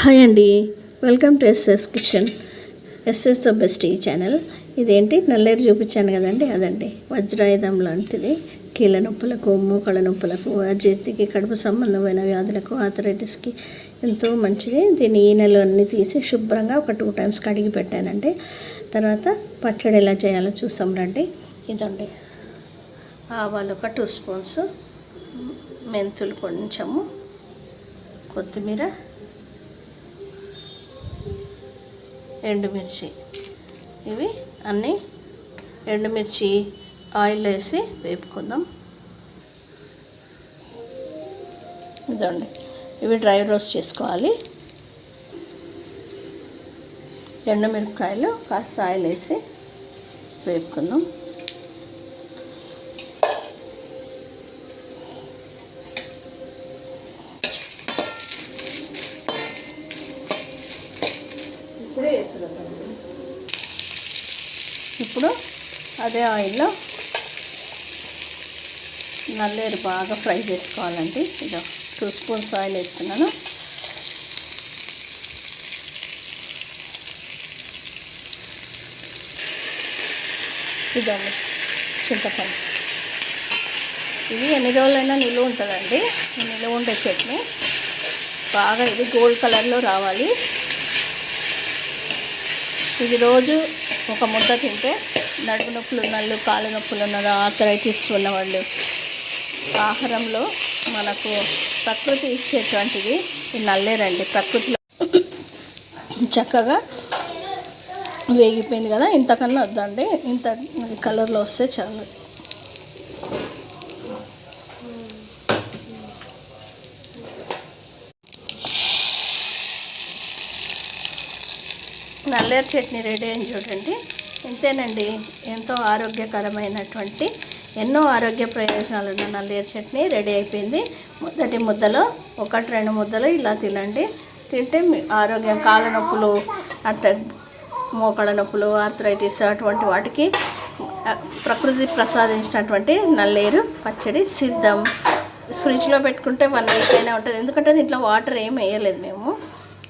Hi అండి. Welcome to SS kitchen SS the best ఈ channel ఇదేంటి? నల్లేరు చూపించాను కదండి అదండి. వజ్రాయుధం లాంటిది. కీళ్ళ నొప్పులకు మోకాళ్ళ నొప్పులకు అజీర్తికి కడుపు సంబంధమైన వ్యాధులకు ఆథరైటిస్కి ఎంతో మంచిది. దీన్ని ఈనెలు అన్నీ తీసి శుభ్రంగా ఒక టూ టైమ్స్ కడిగి పెట్టానండి. తర్వాత పచ్చడి ఎలా చేయాలో చూస్తాం రండి. ఇదండి. ఆవాలు ఒక టూ స్పూన్స్ మెంతులు కొంచెము. కొత్తిమీర. ఎండుమిర్చి. ఇవి అన్నీ ఎండుమిర్చి ఆయిల్ వేసి వేపుకుందాం. ఇదండి. ఇవి డ్రై రోస్ట్ చేసుకోవాలి. ఎండుమిరపకాయలు కాస్త ఆయిల్ వేసి వేపుకుందాం. ఇప్పుడే వేస్తున్నారు ఇప్పుడు అదే ఆయిల్లో నల్లేరు బాగా ఫ్రై చేసుకోవాలండి. ఇదో టూ స్పూన్స్ ఆయిల్ వేస్తున్నాను. ఇదండి చింతపండు. ఇది ఎన్ని రోజులైనా నిలువ ఉంటుందండి. నిలువ ఉండే చట్నీ. బాగా ఇది గోల్డ్ కలర్లో రావాలి. ఇది రోజు ఒక ముద్ద తింటే నడుపు నొప్పులు ఉన్నళ్ళు కాళ్ళ నొప్పులు ఉన్న ఆర్థరైటిస్ ఉన్నవాళ్ళు ఆహారంలో మనకు ప్రకృతి ఇచ్చేటువంటిది నల్లేరండి. ప్రకృతిలో చక్కగా వేగిపోయింది కదా. ఇంతకన్నా వద్దండి. ఇంత కలర్లో వస్తే చాలు. నల్లేరు చట్నీ రెడీ అయింది చూడండి. ఇంతేనండి ఎంతో ఆరోగ్యకరమైనటువంటి ఎన్నో ఆరోగ్య ప్రయోజనాలు ఉన్న నల్లేరు చట్నీ రెడీ అయిపోయింది. మొదటి ముద్దలో ఒకటి రెండు ముద్దలు ఇలా తినండి. తింటే మీ ఆరోగ్యం కాళ్ళ నొప్పులు అట్లా మోకాళ్ళ నొప్పులు ఆర్థరైటిస్ అటువంటి వాటికి ప్రకృతి ప్రసాదించినటువంటి నల్లేరు పచ్చడి సిద్ధం. ఫ్రిడ్జ్లో పెట్టుకుంటే వన్ వీక్ అయినా ఉంటుంది. ఎందుకంటే దీంట్లో వాటర్ ఏం వేయలేదు మేము.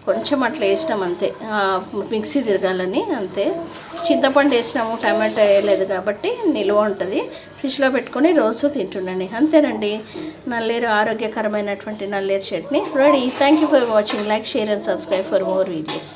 కొంచెం అట్లా వేసినాం అంతే. మిక్సీ తిరగాలని అంతే. చింతపండు వేసినాము టమాటా వేయలేదు కాబట్టి నిల్వ ఉంటుంది. ఫ్రిడ్జ్లో పెట్టుకొని రోజు తింటుండండి. అంతేనండి. నల్లేరు ఆరోగ్యకరమైనటువంటి నల్లేరు chutney. Ready. Thank you for watching like share and subscribe for more videos